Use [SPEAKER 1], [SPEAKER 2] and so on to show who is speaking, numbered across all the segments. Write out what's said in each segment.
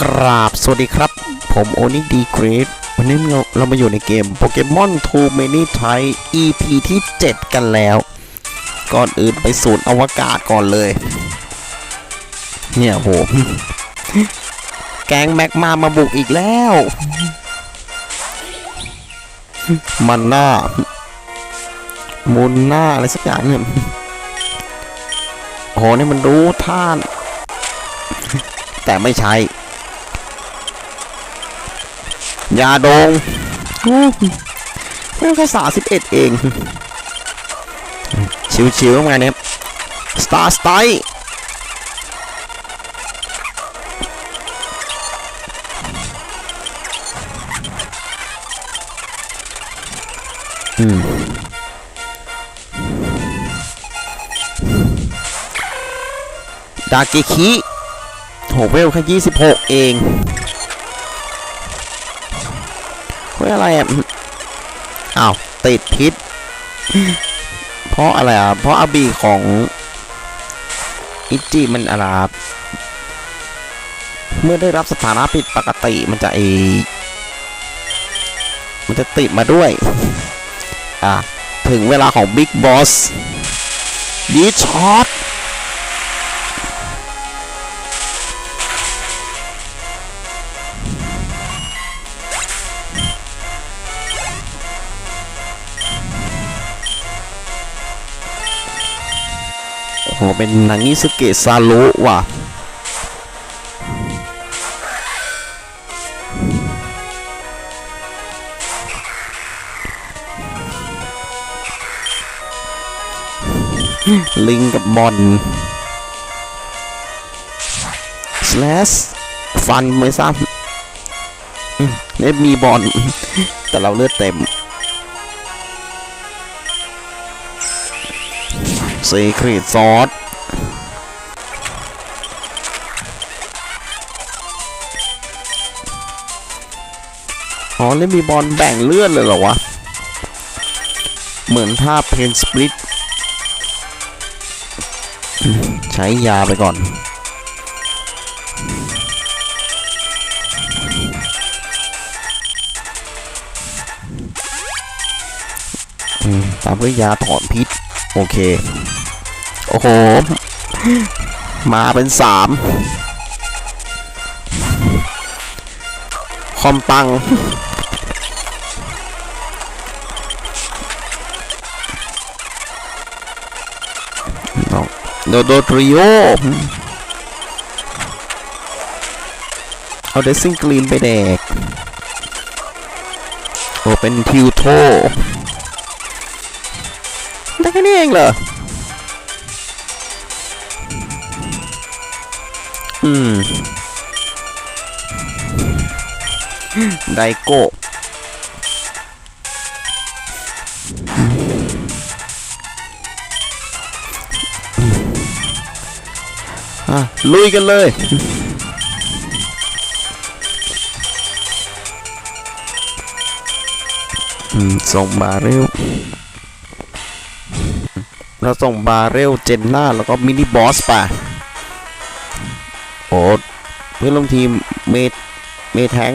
[SPEAKER 1] กราบสวัสดีครับ ผมโอนิดีเกรดวันนี้เราเรามาอยู่ในเกมโปเกมอนทูเมนี่ไท EP ที่ 7 กันแล้ว ก่อนอื่นไปศูนย์อวกาศก่อนเลย เนี่ยโหแกงแม็กมามาบุกอีกแล้ว มันหน้ามุนหน้าอะไรสักอย่างเนี่ยโอ้โหนี่มันรู้ท่าน แต่ไม่ใช่ ยาดงไม่แค่สาสิบเอ็ดเอง ชิวๆมาเนี่ยสตาร์สไตอืมดาเกคิโหเวลแค่ยี่สิบหกเอง ฮ้ยอะไรอะอ้าวติดพิษ เพราะอะไรอะ เพราะอาบีของอิจิมันอะไรเมื่อได้รับสถานะผิดปกติมันจะไอมันจะติดมาด้วย อะ ถึงเวลาของบิ๊กบอสดีช็อต โอ้โหเป็นนางิสเกะซาโรุว่ะลิงกับบอลสแลสฟันไม่ทราบอืมเนี่ยมีบอลแต่เราเลือดเต็ม ซีครีตซอสอ๋อแล้วมีบอลแบ่งเลือดเลยเหรอวะ เหมือนท่าเพนสปริตใช้ยาไปก่อนอตามด้วยยาถอนพิษ โอเค โอ้โห มาเป็นสามคอมปัง โดโดทริโอเอาเดซิ่งกรีนไปแดก โอ้เป็นทิวโท แค่นี้เองเหรอ อืม ไดโก้อะลุยกันเลยอืมส่งมาเร็ว เราส่งบาเรลเจนน่าแล้วก็มินิบอสไปโอ้เพื่อนลงทีมเมทเมแทง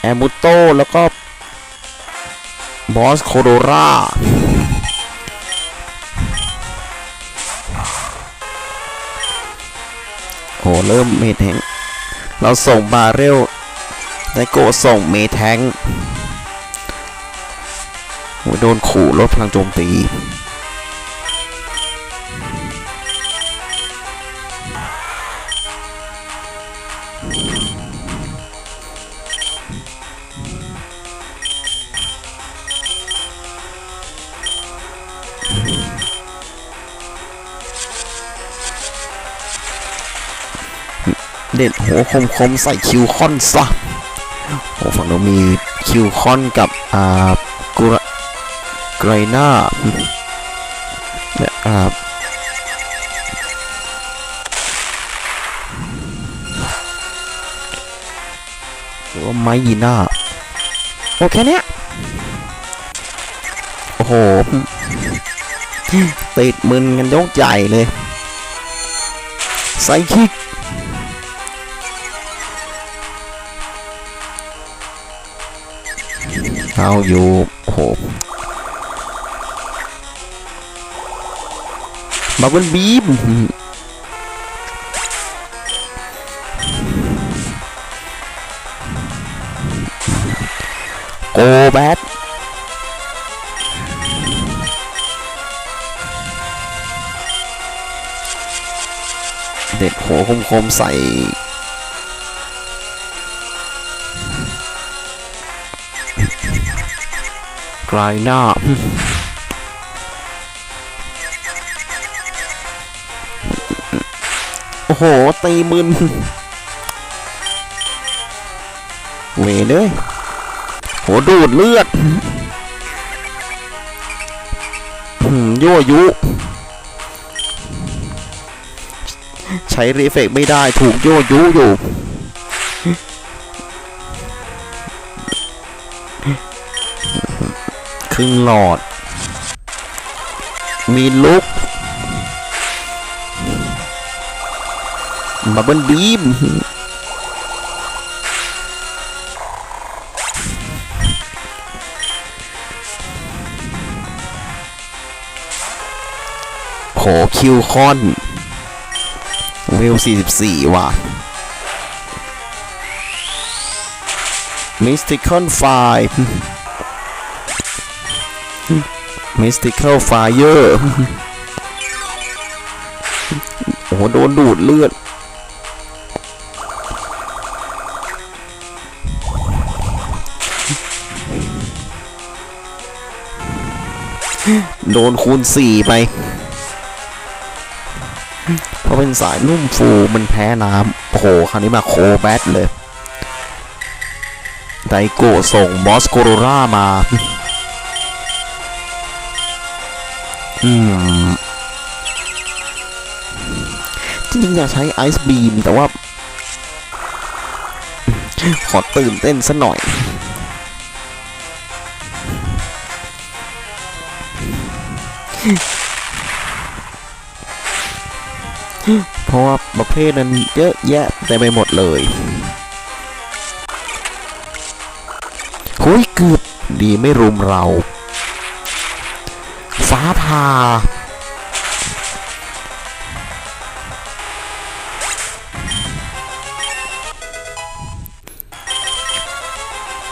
[SPEAKER 1] แอมูโตแล้วก็บอสโคโดราโอ้เริ่มเมแทงเราส่งบาเรลไดโกส่งเมแทงโอ้โดนขู่ลดพลังโจมตี เด็ดหัวคมคมใส่คิวคอนซะโอ้ฝั่งเรามีคิวคอนกับอ่ากุระไกรน่าเนี่ยอ่าหรือว่าไมยีน่าโอแค่เนี้ยโอ้โหติดมึนกันยกใหญ่เลยไซคิก เข้าอยู่โอ้โหบับเบิลบีมโกแบทเด็ดหัวคมๆใส่ กลายหน้าโอ้โห ตีมึนเวเลยโหดูดเลือดยั่วยุ ใช้รีเฟกไม่ได้ถูกยั่วยุอยู่ ครึ่งหลอด มีลุกบับเบิลบีมโหคิวคอนเวล44 ว่ะ Mystical Fire Mystical Fire โอ้โหโดนดูดเลือด โดนคูณสี่ไป เพราะเป็นสายนุ่มฟูมันแพ้น้ำ โอ้โห คราวนี้มาโคแบทเลย ไดโกส่งบอสโกโรรามา จริงๆอยากใช้ไอซ์บีมแต่ว่า ขอตื่นเต้นสัหน่อย เพราะว่าประเภทนั้นเยอะแยะเต็มไปหมดเลยหุยเกือบดีไม่รุมเรา ฟ้าผ่า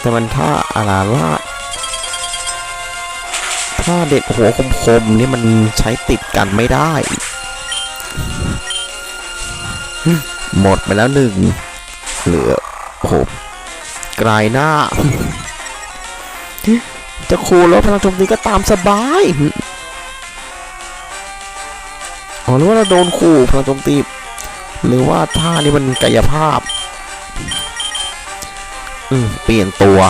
[SPEAKER 1] แต่มันท่าอาราล่าถ้าเด็ดหัวคมๆนี่มันใช้ติดกันไม่ได้ หมดไปแล้วหนึ่ง เหลือโอ้โหกลายหน้า จะคูแล้วพลังโจมตีก็ตามสบาย หรือว่าเราโดนขู่พลังโจมตี หรือว่าท่านี้มันกายภาพ อืม เปลี่ยนตัว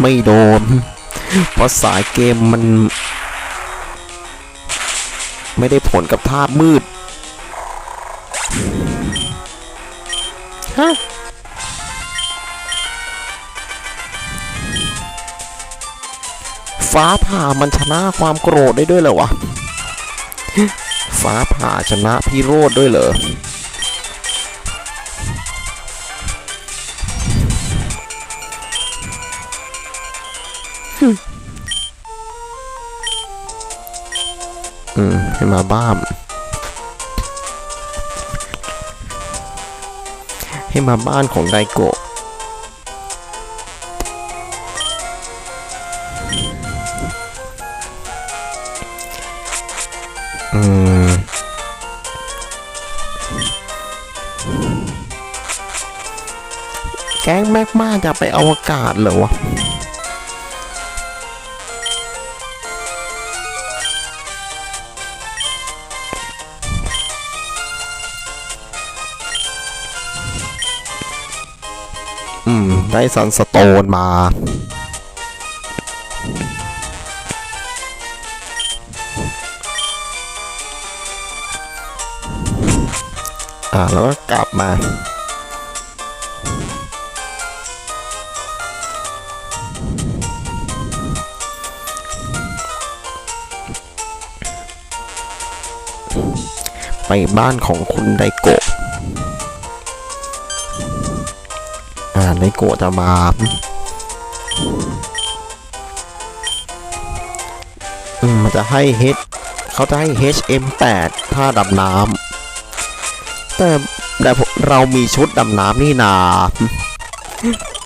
[SPEAKER 1] ไม่โดน เพราะสายเกมมัน ไม่ได้ผลกับท่ามืด ฮะ ฟ้าผ่ามันชนะความโกรธได้ด้วยเหรอวะ ฟ้าผ่าชนะพี่โรดด้วยเหรออืมให้มาบ้าม ให้มาบ้านของไดโกะ อืมแก๊งแม็กมาจะไปอวกาศเหรอวะอืม ได้ซันสโตนมา อ่าแล้วก็กลับมาไปบ้านของคุณไดโกะในโกะจะมาอืมมันจะให้ H เขาจะให้ HM8 ท่าดำน้ำ แต่แต่เรามีชุดดำน้ำนี่นา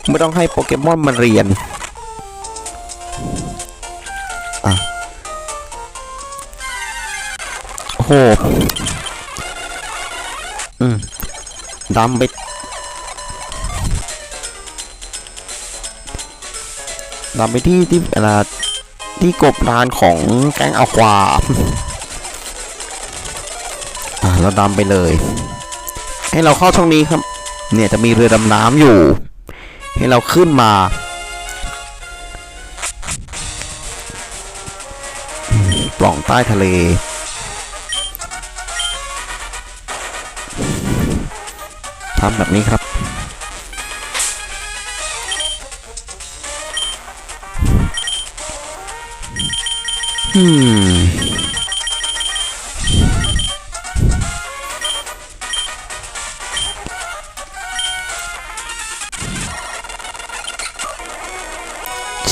[SPEAKER 1] ไม่ต้องให้โปเกมอนมาเรียนอะโอ้โหอืมดำไปดำไปที่ที่เวลาที่กบดานของแก๊งอควาอ่าเราดำไปเลย ให้เราเข้าช่องนี้ครับ เนี่ยจะมีเรือดำน้ำอยู่ ให้เราขึ้นมาปล่องใต้ทะเล ทำแบบนี้ครับ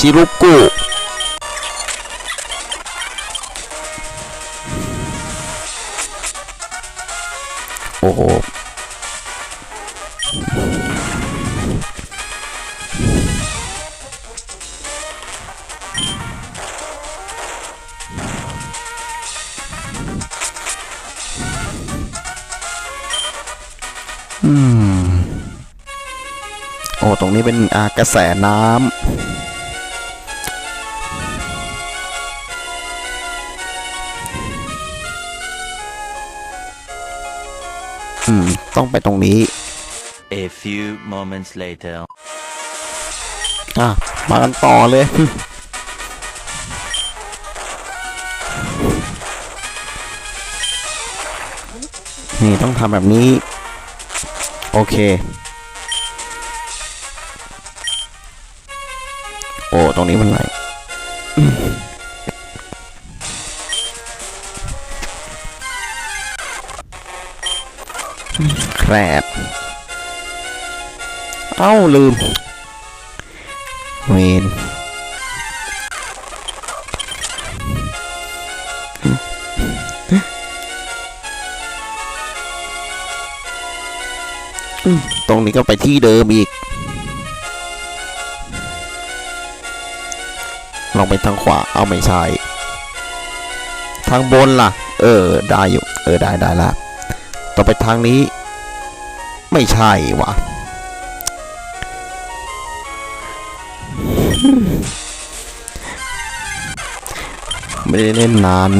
[SPEAKER 1] ชิรุกุโอ้โหอืมโอ้ ตรงนี้เป็นอากระแสน้ำ ต้องไปตรงนี้
[SPEAKER 2] A few moments later.
[SPEAKER 1] อะ มากันต่อเลย นี่ต้องทำแบบนี้ โอเค โอ้ ตรงนี้มันไหล ครบเอ้าลืม เวนตรงนี้ก็ไปที่เดิมอีก ลองไปทางขวา เอาไม่ใช่ ทางบนล่ะ เออ ได้อยู่ เออ ได้ได้ละต่อไปทางนี้ ไม่ใช่วะไม่ได้เล่นนาน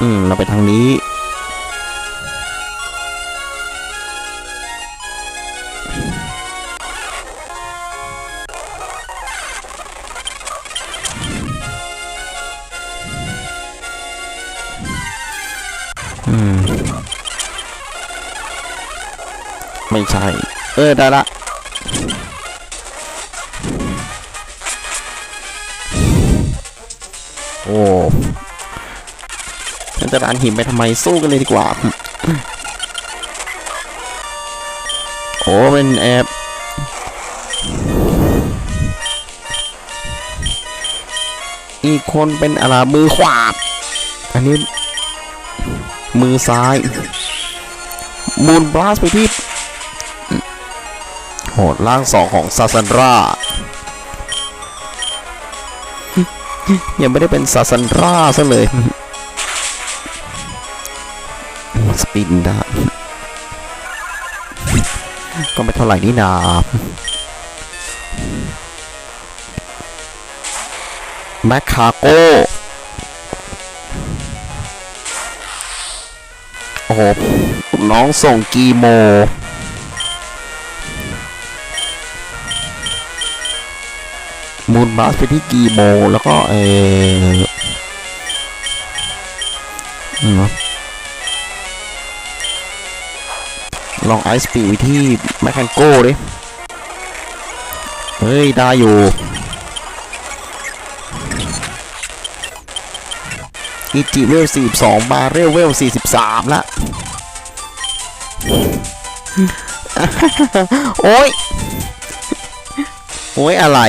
[SPEAKER 1] อืม เราไปทางนี้ ออได้ละโอ้ฉันจะร้านหินไปทำไมสู้กันเลยดีกว่า โอ้เป็นแอบอีกคนเป็นอะไรมือขวา อันนี้ มือซ้าย มูนบลัสไปที่ โหดล่างสองของซาซันรายังไม่ได้เป็นซาซันราซะเลย สปินได้ก็ไม่เท่าไหร่นี่นาแมคคาโกโอ้โหน้องส่งกีโม มูนบาสไปที่กีโม แล้วก็เออลองไอซ์ปีไปที่แมคแคนโก้ดิเฮ้ย ได้อยู่อีจิเวล42บาเรลเวล43ละ โอ้ย โอ้ย อะไร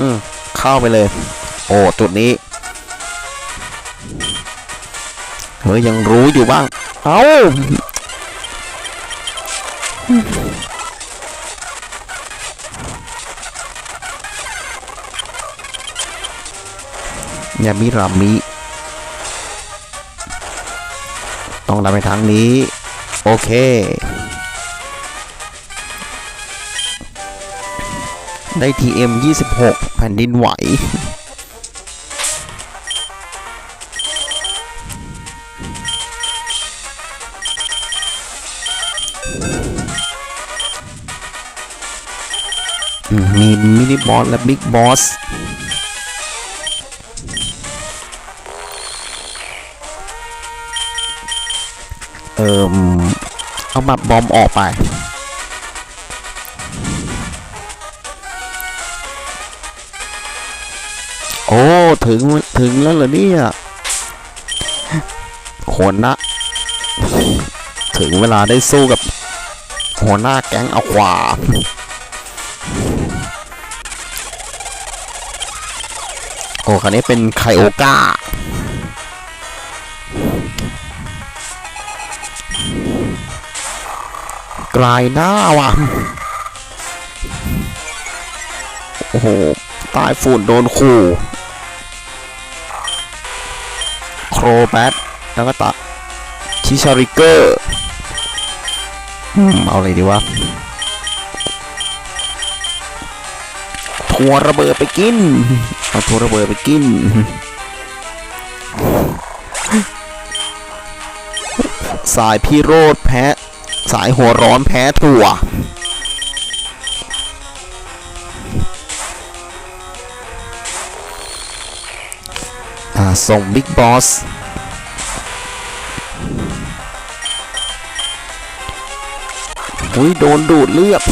[SPEAKER 1] อืมเข้าไปเลย โอ้จุดนี้เฮ้ยยังรู้อยู่บ้าง เอ้าอย่ามีรามิต้องดันไปทางนี้ โอเค ได้ TM 26 แผ่นดินไหว มีมินิบอส และบิ๊กบอสเอิมเอามาบอมออกไป โอ้ ถึงถึงแล้วเหรอเนี่ยหัวหน้าถึงเวลาได้สู้กับหัวหน้าแก๊งเอาขวาโอ้คันนี้เป็นไคโอก้ากลายหน้าว่ะ โอ้โห ตายฝุ่นโดนขู่ ครแบทแล้วก็ตะชิชาริเกอร์อืมเอาอะไรดีวะทัวร์ระเบิดไปกิน เอาทัวร์ระเบิดไปกิน สายพิโรธแพ้ สายหัวร้อนแพ้ถั่ว ส่งบิ๊กบอสอุ้ยโดนดูดเลือด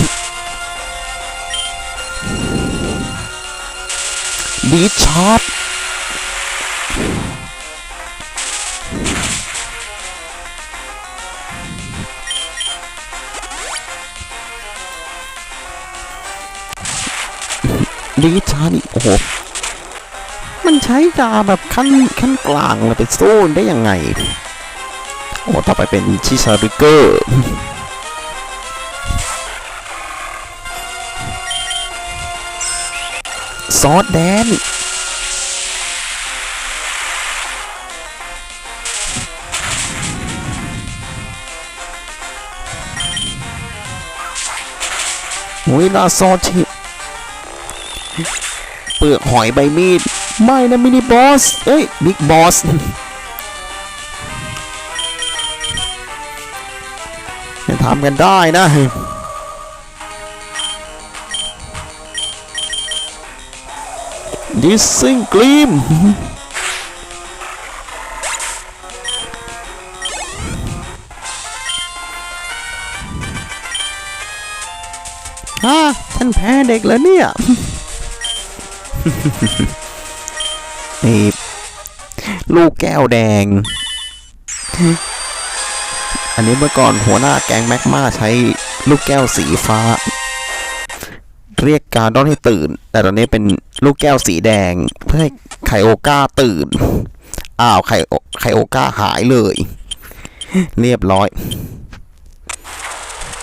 [SPEAKER 1] ดีชาร์จดีชาร์จนี่โอ้โห มันใช้ดาแบบขั้นขั้นกลางเลยไปสู้ได้ยังไง โอ้ ต่อไปเป็นชิชาริเกอร์ซอสแดนเวลาซอสชิเปลือกหอยใบมีด ไม่นะมินิบอส เอ้ยบิ๊กบอสจะทำกันได้นะ ดิสซิงกลีมฮะท่านแพ้เด็กแล้วเนี่ย นี่ลูกแก้วแดง อันนี้เมื่อก่อนหัวหน้าแก๊งแม็กมาใช้ลูกแก้วสีฟ้า เรียกการดอนให้ตื่น แต่ตอนนี้เป็นลูกแก้วสีแดง เพื่อให้ไคโอก้าตื่น อ้าวไคโอไคโอก้าหายเลย เรียบร้อย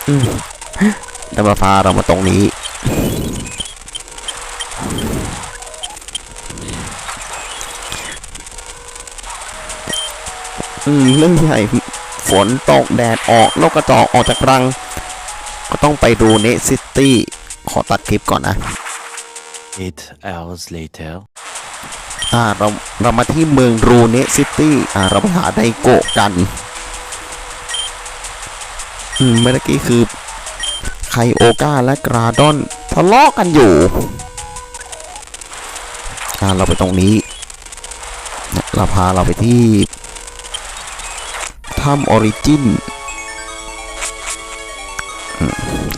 [SPEAKER 1] อืมแต่มาพาเรามาตรงนี้ อืมเรื่องใหญ่ฝนตกแดดออกนกกระจอกออกจากรัง ก็ต้องไปดูเนซิตี้ ขอตัดคลิปก่อนนะ
[SPEAKER 2] Eight hours later.
[SPEAKER 1] อ่าเราเรามาที่เมืองรูเนซิตี้อ่าเราไปหาไดโกะกัน อืมเมื่อกี้คือไคโอกาและกราดอนทะเลาะกันอยู่อ่าเราไปตรงนี้เนี่ยเราพาเราไปที่ ถ้ำออริจิน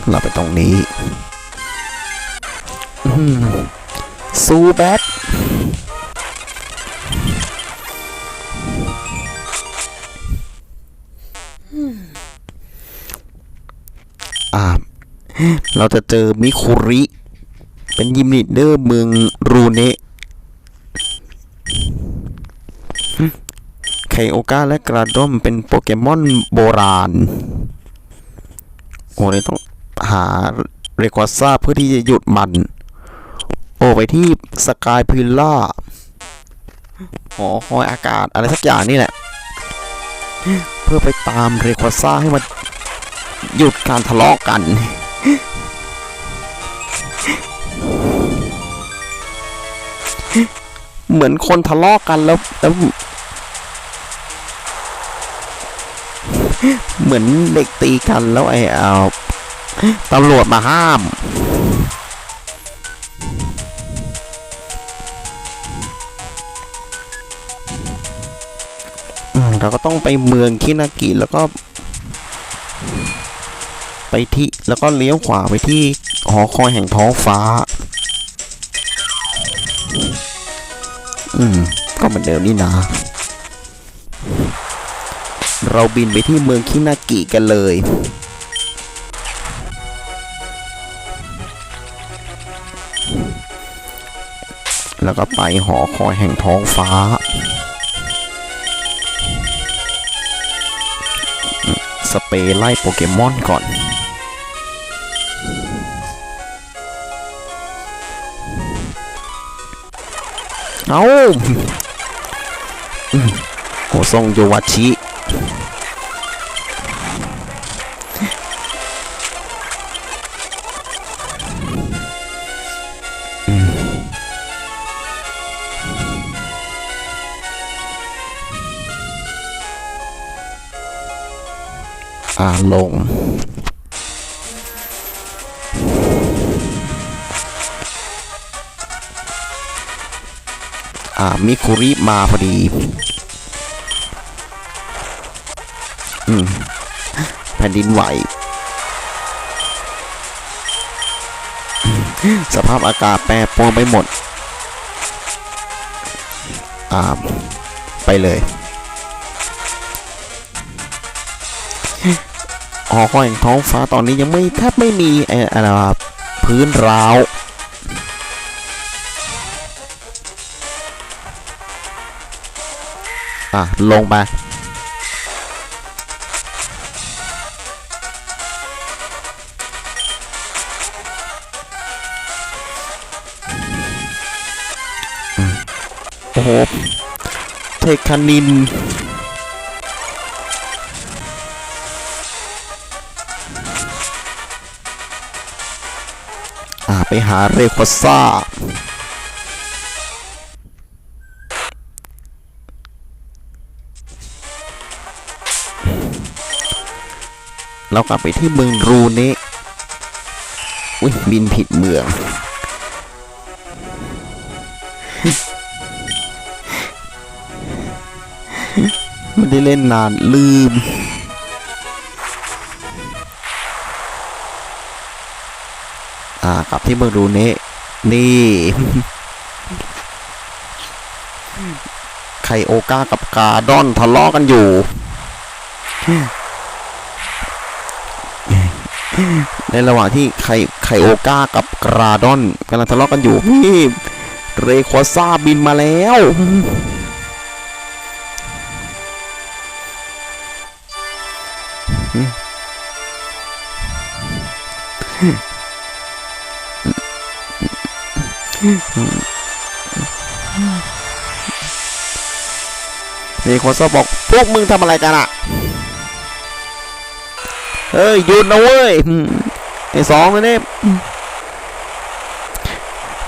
[SPEAKER 1] เราไปตรงนี้ซูแบทอเราจะเจอมิคุริ เป็นยิมนิดเดอร์เมืองรูเนะ คโอกาและกราดอมเป็นโปเกมอนโบราณ โอ้เลยต้องหาเรควาซ่าเพื่อที่จะหยุดมัน โอ้ไปที่สกายพิลล่าหอคอยอากาศอะไรสักอย่างนี่แหละ เพื่อไปตามเรควาซ่าให้มันหยุดการทะเลาะกันเหมือนคนทะเลาะกันแล้วแล้ว เหมือนเด็กตีกันแล้วไอ้เอาตำรวจมาห้ามอืมเราก็ต้องไปเมืองคินากิแล้วก็ ไปที่แล้วก็เลี้ยวขวาไปที่หอคอยแห่งท้องฟ้า อืม ก็เหมือนเดิมนี่นะ เราบินไปที่เมืองคินากิกันเลย แล้วก็ไปหอคอยแห่งท้องฟ้า สเปรย์ไล่โปเกมอนก่อนเอาโหทรงโยวาชิ ลง อ่า มิคุริมาพอดี อืม แผ่นดินไหว สภาพอากาศแปรปรวนไปหมด อ่า ไปเลย หอคอยแห่งท้องฟ้าตอนนี้ยังไม่แทบไม่มีไอ้อะไรพื้นร้าวอะ ลงไปโอ้โหเทคานิน หาเรควาซ่าเรากลับไปที่เมืองรูเนะอุ้ยบินผิดเมือง ไม่ได้เล่นนานลืม อ่ากลับที่เมืองรูเนะนี่ ไคโอก้ากับกาดอนทะเลาะกันอยู่ ในระหว่างที่ไคไคโอก้ากับกราดอนกำลังทะเลาะกันอยู่นี่เรควาซาบินมาแล้วเรควาซาบอกพวกมึงทำอะไรกันอะเฮ้ยหยุดนะเว้ยอืมไอ้สองเลยเนี่ยอืม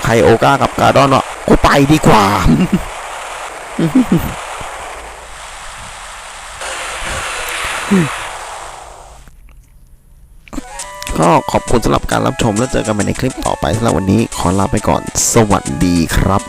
[SPEAKER 1] ไคโอกากับกาดอนอะกูไปดีกว่า ก็ขอบคุณสำหรับการรับชมแล้วเจอกันใหม่ในคลิปต่อไปสำหรับวันนี้ขอลาไปก่อน สวัสดีครับ